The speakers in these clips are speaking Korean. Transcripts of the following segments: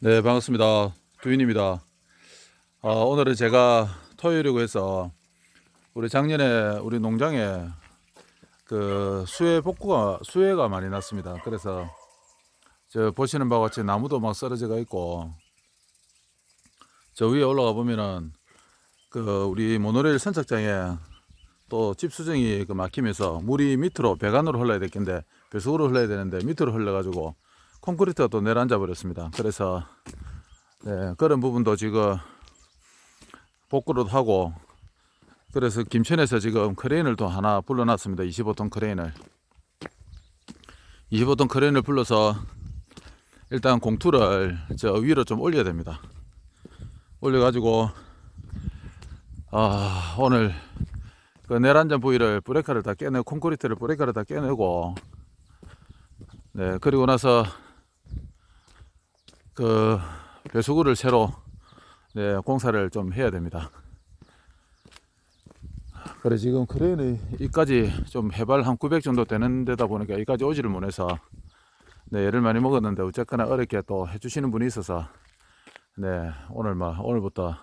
네, 반갑습니다. 두인입니다. 아, 오늘은 제가 토요일이고 해서 우리 작년에 우리 농장에 그 수해 복구가 수해가 많이 났습니다. 그래서 저 보시는 바와 같이 나무도 막 쓰러져가 있고 저 위에 올라가 보면은 그 우리 모노레일 선착장에 또 집수정이 그 막히면서 물이 밑으로 배관으로 흘러야 될 텐데 배수구로 흘러야 되는데 밑으로 흘러가지고 콘크리트가 또 내려앉아 버렸습니다. 그래서 네, 그런 부분도 지금 복구를 하고 그래서 김천에서 지금 크레인을 또 하나 불러놨습니다. 25톤 크레인을 25톤 크레인을 불러서 일단 공투를 저 위로 좀 올려야 됩니다. 올려가지고 아 오늘 그 내란전 부위를 브레이크를 다 깨내고 콘크리트를 브레이크를 다 깨내고 네 그리고 나서 그 배수구를 새로 네, 공사를 좀 해야 됩니다. 그래 지금 크레인이 이까지 좀 해발 한 900 정도 되는 데다 보니까 이까지 오지를 못해서 네, 애를 많이 먹었는데 어쨌거나 어렵게 또 해주시는 분이 있어서 네 오늘 막 오늘부터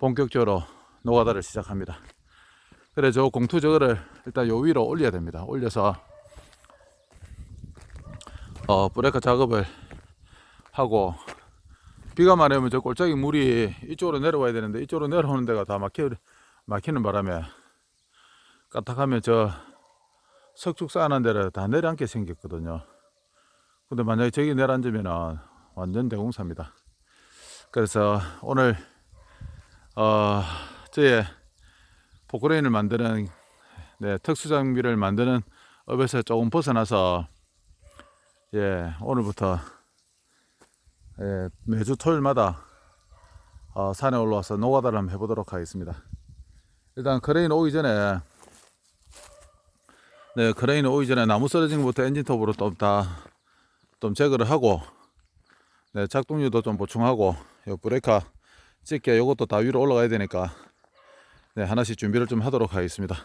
본격적으로 노가다를 시작합니다. 그래 저 공투 저거를 일단 요 위로 올려야 됩니다. 올려서 어 브레이크 작업을 하고 비가 많이 오면 저 골짜기 물이 이쪽으로 내려와야 되는데 이쪽으로 내려오는 데가 다 막혀 막히는 바람에 까딱하면 저 석축 쌓아놓은 데를 다 내려앉게 생겼거든요. 근데 만약에 저기 내려앉으면 완전 대공사입니다. 그래서 오늘 어 저의 포크레인을 만드는 네, 특수 장비를 만드는 업에서 조금 벗어나서 예 오늘부터 예, 매주 토요일마다 어, 산에 올라와서 노가다를 한번 해보도록 하겠습니다. 일단 크레인 오기 전에 네 크레인 오기 전에 나무 쓰러진 것부터 엔진톱으로 좀다좀 제거를 하고 네 작동률도 좀 보충하고 요 브레이크 찍게 요것도 다 위로 올라가야 되니까 네 하나씩 준비를 좀 하도록 하겠습니다.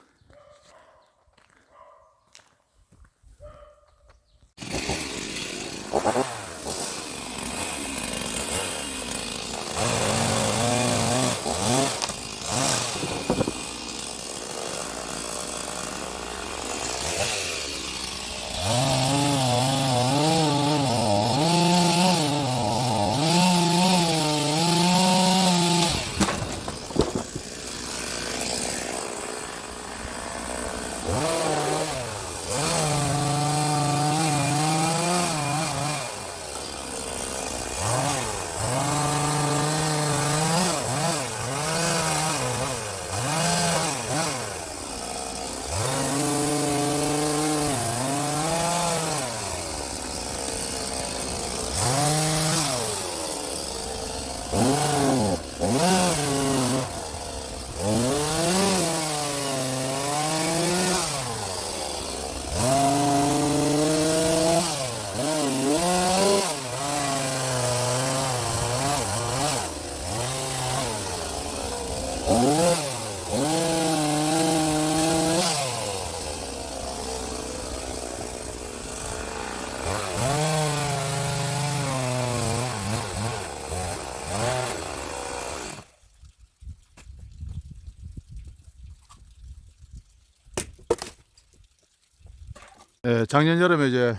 예, 작년 여름에 이제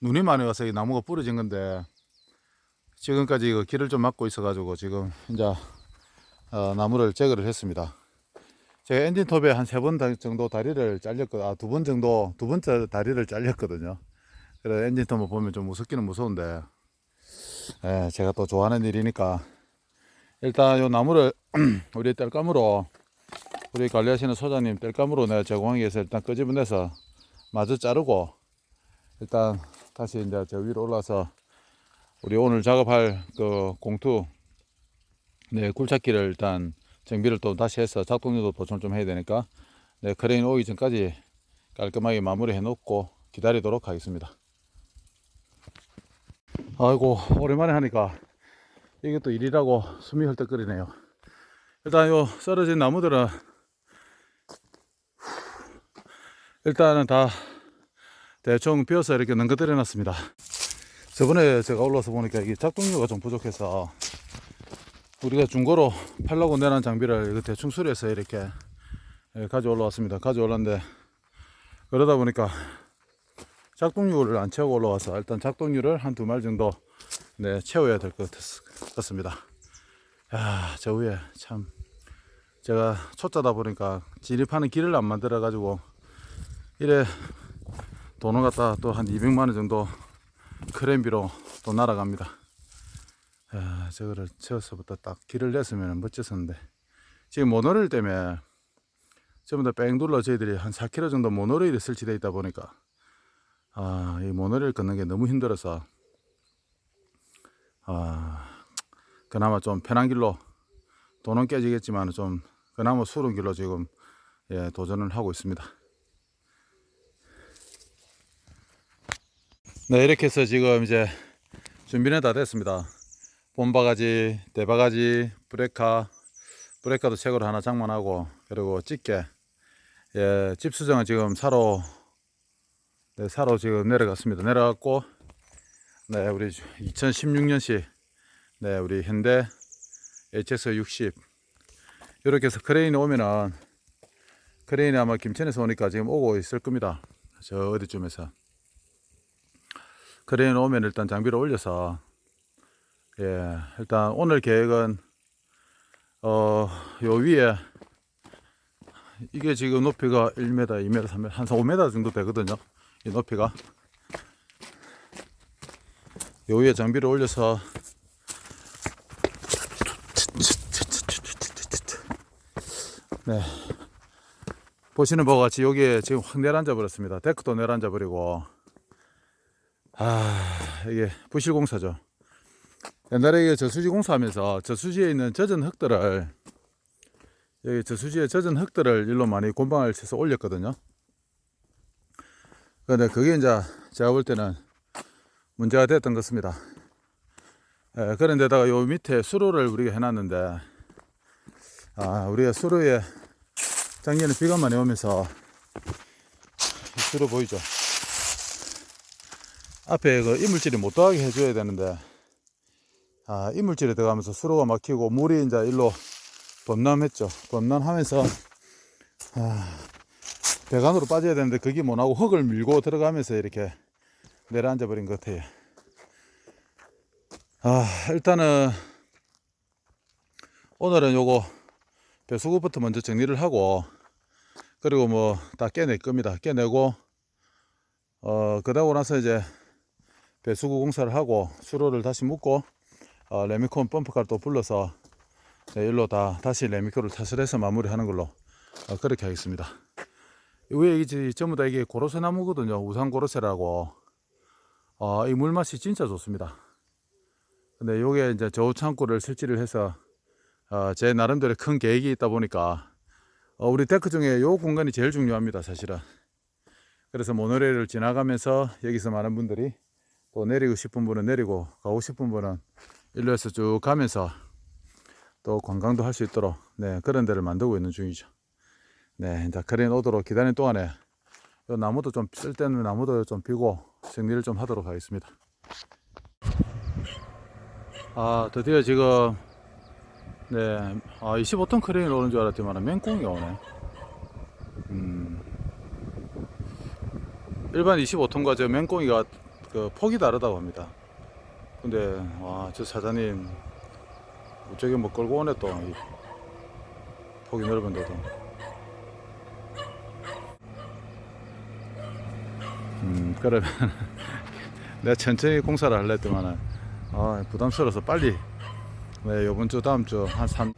눈이 많이 와서 이 나무가 부러진 건데 지금까지 그 길을 좀 막고 있어 가지고 지금 이제 어, 나무를 제거를 했습니다. 제가 엔진톱에 한 세 번 정도 다리를 잘렸거, 아 두 번 정도 두 번째 다리를 잘렸거든요. 그래 엔진톱을 보면 좀 무섭기는 무서운데 예, 제가 또 좋아하는 일이니까 일단 요 나무를 우리 뗄감으로 우리 관리하시는 소장님 뗄감으로 내가 제공하기 위해서 일단 끄집어내서 마저 자르고 일단 다시 이제 저 위로 올라서 우리 오늘 작업할 그 공투 네 굴착기를 일단 정비를 또 다시 해서 작동률도 보충 좀 해야 되니까 네 크레인 오기 전까지 깔끔하게 마무리해 놓고 기다리도록 하겠습니다. 아이고 오랜만에 하니까 이게 또 일이라고 숨이 헐떡거리네요. 일단 요 쓰러진 나무들은 일단은 다 대충 비어서 이렇게 넘겨뜨려 놨습니다. 저번에 제가 올라서 보니까 이게 작동료가 좀 부족해서 우리가 중고로 팔라고 내놓은 장비를 대충 수리해서 이렇게 예, 가져 올라왔습니다. 가져 올랐는데 그러다 보니까 작동률을 안 채우고 올라와서 일단 작동률을 한 두 말 정도 네, 채워야 될 것 같습니다. 야, 저 위에 참 제가 초짜다 보니까 진입하는 길을 안 만들어 가지고 이래 돈을 갖다 또 한 200만 원 정도 크랜비로 또 날아갑니다. 야, 저거를 채워서부터 딱 길을 냈으면 멋졌었는데 지금 모노레일 때문에 전부 다 뺑 둘러 저희들이 한 4km 정도 모노레일이 설치되어 있다 보니까 아, 이 모노레일 걷는 게 너무 힘들어서 아, 그나마 좀 편한 길로 돈은 깨지겠지만 좀 그나마 수른 길로 지금 예, 도전을 하고 있습니다. 네, 이렇게 해서 지금 이제 준비는 다 됐습니다. 봄바가지, 대바가지, 브레카, 브레카도 책으로 하나 장만하고 그리고 집게, 예, 집 수정은 지금 사로 네, 사로 지금 내려갔습니다. 내려갔고, 네, 우리 2016년식, 네, 우리 현대 HS60 이렇게 해서 크레인이 오면은 크레인이 아마 김천에서 오니까 지금 오고 있을 겁니다. 저 어디쯤에서. 크레인 오면 일단 장비를 올려서 예 일단 오늘 계획은 어 요 위에 이게 지금 높이가 1m, 2m, 3m 한 5m 정도 되거든요. 이 높이가. 요 위에 장비를 올려서 네. 보시는 바와 같이 여기에 지금 확 내려앉아 버렸습니다. 데크도 내려앉아 버리고 아, 이게 부실공사죠. 옛날에 이게 저수지 공사하면서 저수지에 있는 젖은 흙들을 여기 저수지에 젖은 흙들을 일로 많이 곤방을 쳐서 올렸거든요. 그런데 그게 이제 제가 볼 때는 문제가 됐던 것 같습니다. 예, 그런데다가 요 밑에 수로를 우리가 해놨는데 아, 우리가 수로에 작년에 비가 많이 오면서 이 수로 보이죠? 앞에 그 이물질이 못 들어가게 해줘야 되는데 아 이물질이 들어가면서 수로가 막히고 물이 이제 일로 범람했죠. 범람하면서 아, 배관으로 빠져야 되는데 그게 못하고 흙을 밀고 들어가면서 이렇게 내려앉아 버린 것 같아요. 아 일단은 오늘은 요거 배수구부터 먼저 정리를 하고 그리고 뭐 다 깨낼 겁니다. 깨내고 어 그러고 나서 이제 배수구 공사를 하고 수로를 다시 묶고 어, 레미콘 펌프카를 또 불러서 네, 일로 다 다시 레미콘을 타설해서 마무리하는 걸로 어, 그렇게 하겠습니다. 위에 이제 전부 다 이게 고로쇠 나무거든요. 우산 고로쇠라고 어, 이 물맛이 진짜 좋습니다. 근데 요게 이제 저우 창고를 설치를 해서 어, 제 나름대로 큰 계획이 있다 보니까 어, 우리 데크 중에 요 공간이 제일 중요합니다. 사실은. 그래서 모노레일을 지나가면서 여기서 많은 분들이 또 내리고 싶은 분은 내리고 가고 싶은 분은 일로에서 쭉 가면서 또 관광도 할 수 있도록 네, 그런 데를 만들고 있는 중이죠. 네, 이제 크레인 오도록 기다리는 동안에 요 나무도 좀쓸 때는 나무도 좀 비고 정리를 좀 하도록 하겠습니다. 아, 드디어 지금 네, 아, 25톤 크레인 오는 줄 알았더니 맹꽁이 오네. 음, 일반 25톤과 저 맹꽁이가 그 폭이 다르다고 합니다. 근데 와 저 사장님 저기 뭐 끌고 오네 또 폭이 넓은데도. 음 그러면 내가 천천히 공사를 할래 했더만은 아 부담스러워서 빨리 네 요번 주 다음 주 한 3.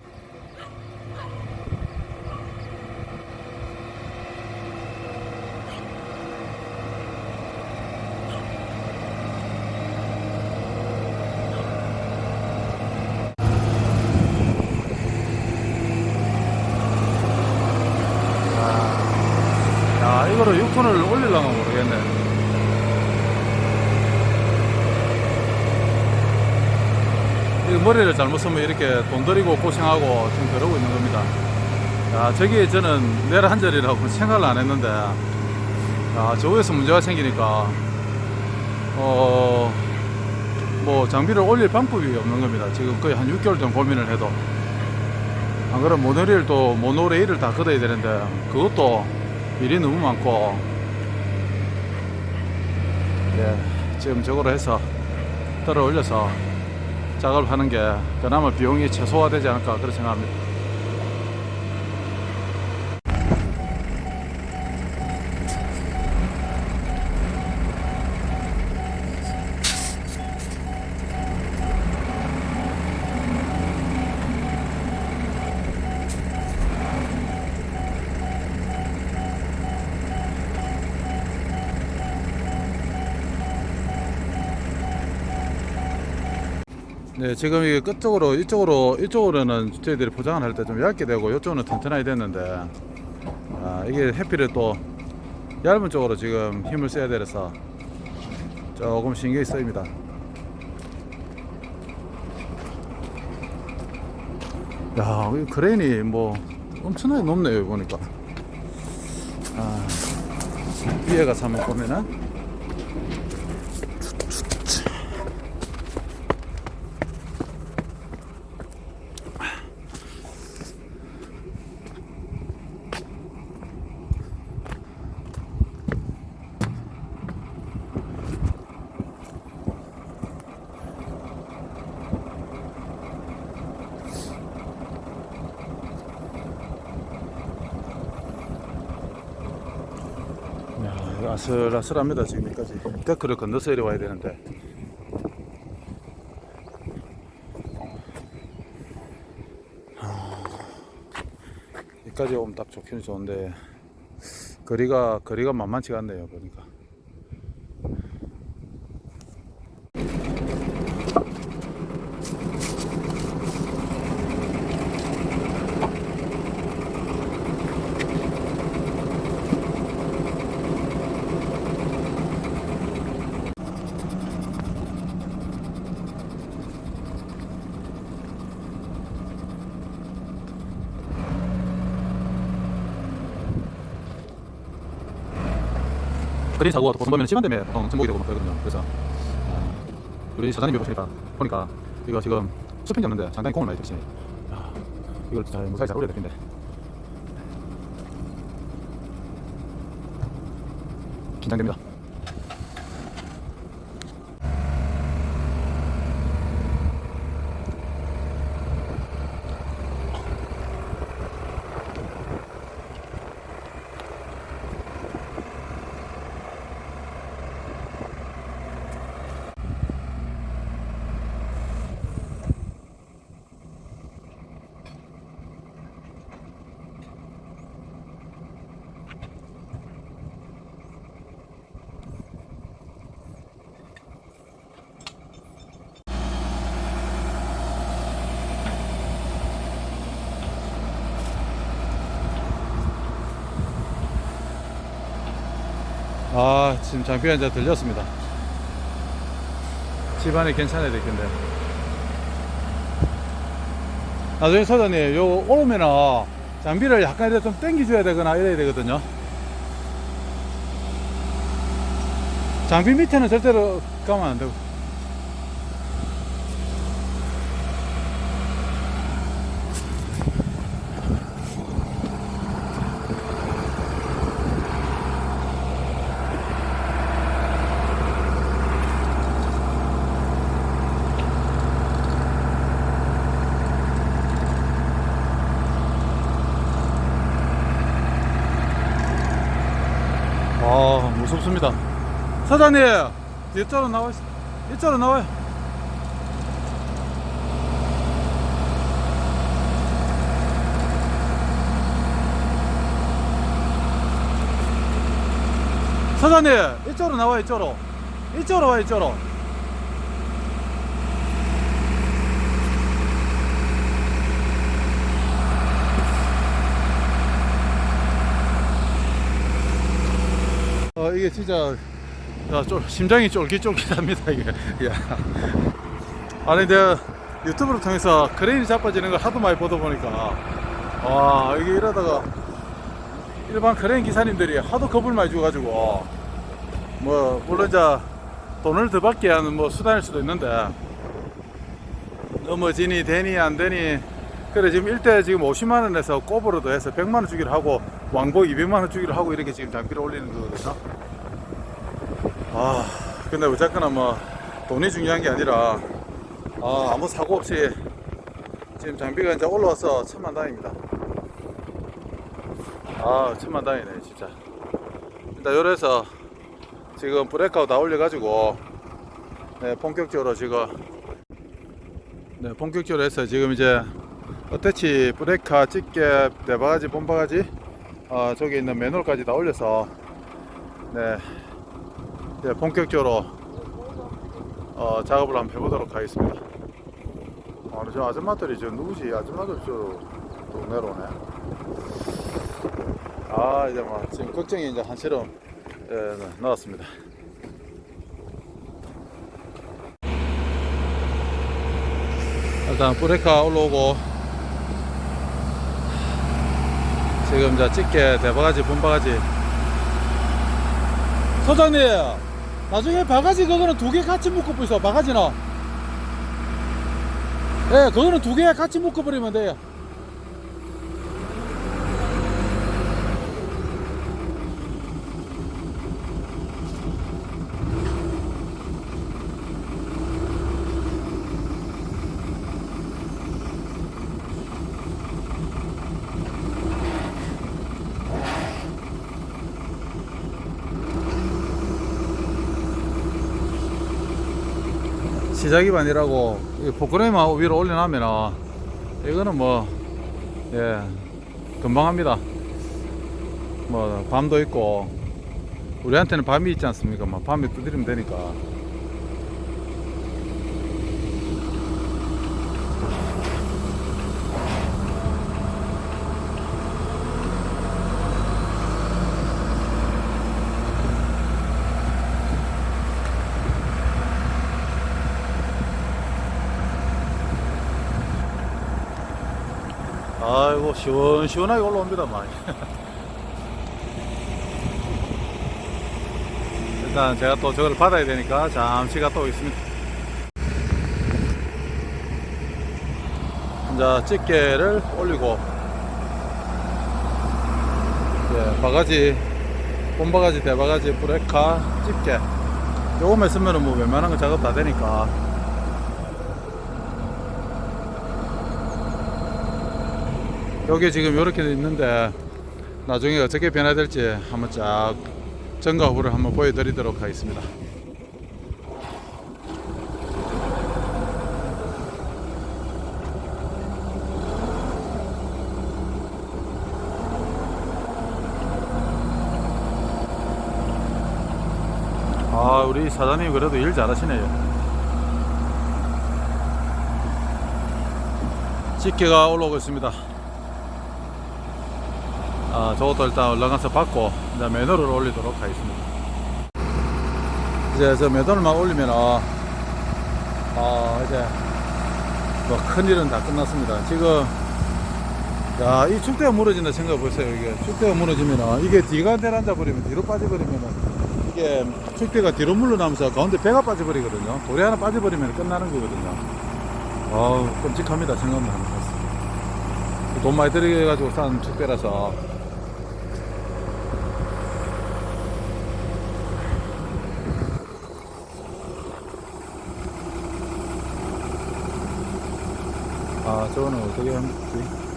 야, 이거를 6톤을 올리려면 모르겠네. 이 머리를 잘못 쓰면 이렇게 돈 들이고 고생하고 지금 그러고 있는 겁니다. 야, 저기 저는 자리라고 생각을 안 했는데, 야, 저기에서 문제가 생기니까, 어, 뭐 장비를 올릴 방법이 없는 겁니다. 지금 거의 한 6개월 정도 고민을 해도 안 그러면 모노레일 또 모노레일을 다 걷어야 되는데 그것도 일이 너무 많고 예, 지금 저거로 해서 떨어 올려서 작업을 하는 게 그나마 비용이 최소화되지 않을까 그렇게 생각합니다. 네, 지금 이 끝쪽으로 이쪽으로 이쪽으로는 저희들이 포장을 할 때 좀 얇게 되고 이쪽은 튼튼하게 됐는데 아, 이게 해필이 또 얇은 쪽으로 지금 힘을 써야 돼서 조금 신경이 쓰입니다. 야, 이 크레인이 뭐 엄청나게 높네요 보니까. 아, 위에가 삼을 보면은 야, 이거 아슬아슬합니다 지금 여기까지. 데크를 건너서 이리 와야 되는데. 하, 여기까지 오면 딱 좋기는 좋은데 거리가 거리가 만만치가 않네요 보니까 그린 사고가 보통 보면 시간 때문에 보통 전복이 되고 막 그러거든요. 그래서 아, 우리 사장님이 보시니까 보니까 이거 지금 수평이 없는데 상당히 공을 많이 들이시네. 야, 이걸 잘 무사히 잘 올려야 될 텐데. 긴장됩니다. 아 지금 장비가 이제 들렸습니다. 집안이 괜찮아야 될 텐데. 나중에 사장님 요 오면은 장비를 약간 이렇게 좀 당겨줘야 되거나 이래야 되거든요. 장비 밑에는 절대로 가면 안 되고 아 무섭습니다 사장님 이쪽으로 나와 있어 이쪽으로 나와요. 사장님 이쪽으로 나와 이쪽으로. 이쪽으로 와 이쪽으로. 어 이게 진짜 야, 쫄, 심장이 쫄깃쫄깃합니다 이게. 야. 아니 내가 유튜브를 통해서 크레인이 자빠지는 걸 하도 많이 보다 보니까. 와 이게 이러다가 일반 크레인 기사님들이 하도 겁을 많이 줘가지고. 뭐 물론 이제 돈을 더 받기 위한 뭐 수단일 수도 있는데. 넘어지니 되니 안 되니. 그래 지금 일대 지금 50만 원에서 꼽으로도 해서 100만 원 주기로 하고 왕복 200만 원 주기로 하고 이렇게 지금 장비를 올리는 거거든요. 아 근데 어쨌거나 뭐 돈이 중요한 게 아니라 아 아무 사고 없이 지금 장비가 이제 올라와서 천만 다행입니다. 아 천만 다행이네 진짜. 일단 요래서 지금 브레이크아웃 다 올려가지고 네, 본격적으로 지금 네, 본격적으로 해서 지금 이제 어태치 브레이카 집게 대바가지 본바가지 어, 저기 있는 맨홀까지 다 올려서 네 이제 본격적으로 어, 작업을 한번 해보도록 하겠습니다. 아, 저 아줌마들이 저 누구지? 아줌마들 저또 내려오네. 아 이제 뭐 지금 걱정이 이제 한처럼 예, 네, 나왔습니다. 일단 브레이크가 올라오고 지금 이제 집게 대바가지 분바가지 소장님 나중에 바가지 그거는 두 개 같이 묶어 있어 바가지는. 예 그거는 두 개 같이 묶어 버리면 돼요 시작이 아니라고 포크레인만 위로 올려놓으면 이거는 뭐 예, 금방 합니다. 뭐 밤도 있고 우리한테는 밤이 있지 않습니까? 뭐 밤에 두드리면 되니까. 아이고 시원시원하게 올라옵니다 많이. 일단 제가 또 저걸 받아야 되니까 잠시 갔다 오겠습니다. 이제 집게를 올리고. 예, 바가지 본바가지 대바가지 브레카 집게. 요거만 쓰면은 뭐 웬만한 거 작업 다 되니까 여기 지금 이렇게 있는데 나중에 어떻게 변화될지 한번 쫙 전과 후를 한번 보여드리도록 하겠습니다. 아 우리 사장님 그래도 일 잘하시네요. 집게가 올라오고 있습니다. 아, 저것도 일단 올라가서 받고 이제 매너를 올리도록 하겠습니다. 이제 저 매너를만 올리면 아 이제 뭐 큰일은 다 끝났습니다. 지금 야, 이 축대가 무너진다 생각 보세요. 이게 축대가 무너지면 이게 뒤가 내려앉아 버리면 뒤로 빠져버리면 이게 축대가 뒤로 물러나면서 가운데 배가 빠져버리거든요. 돌이 하나 빠져버리면 끝나는 거거든요. 아우 끔찍합니다. 생각만 하면. 돈 많이 들여가지고 산 축대라서 아 저거는 어떻게 하면 되지?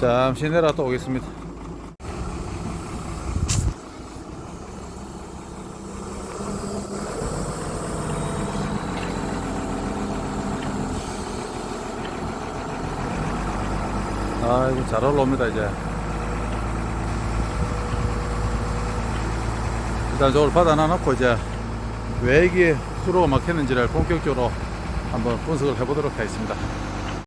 잠시 내려갔다 오겠습니다 아이고 잘 올라옵니다 이제. 일단 저걸 받아 놔놓고 이제 왜 이게 수로가 막혔는지를 본격적으로 한번 분석을 해보도록 하겠습니다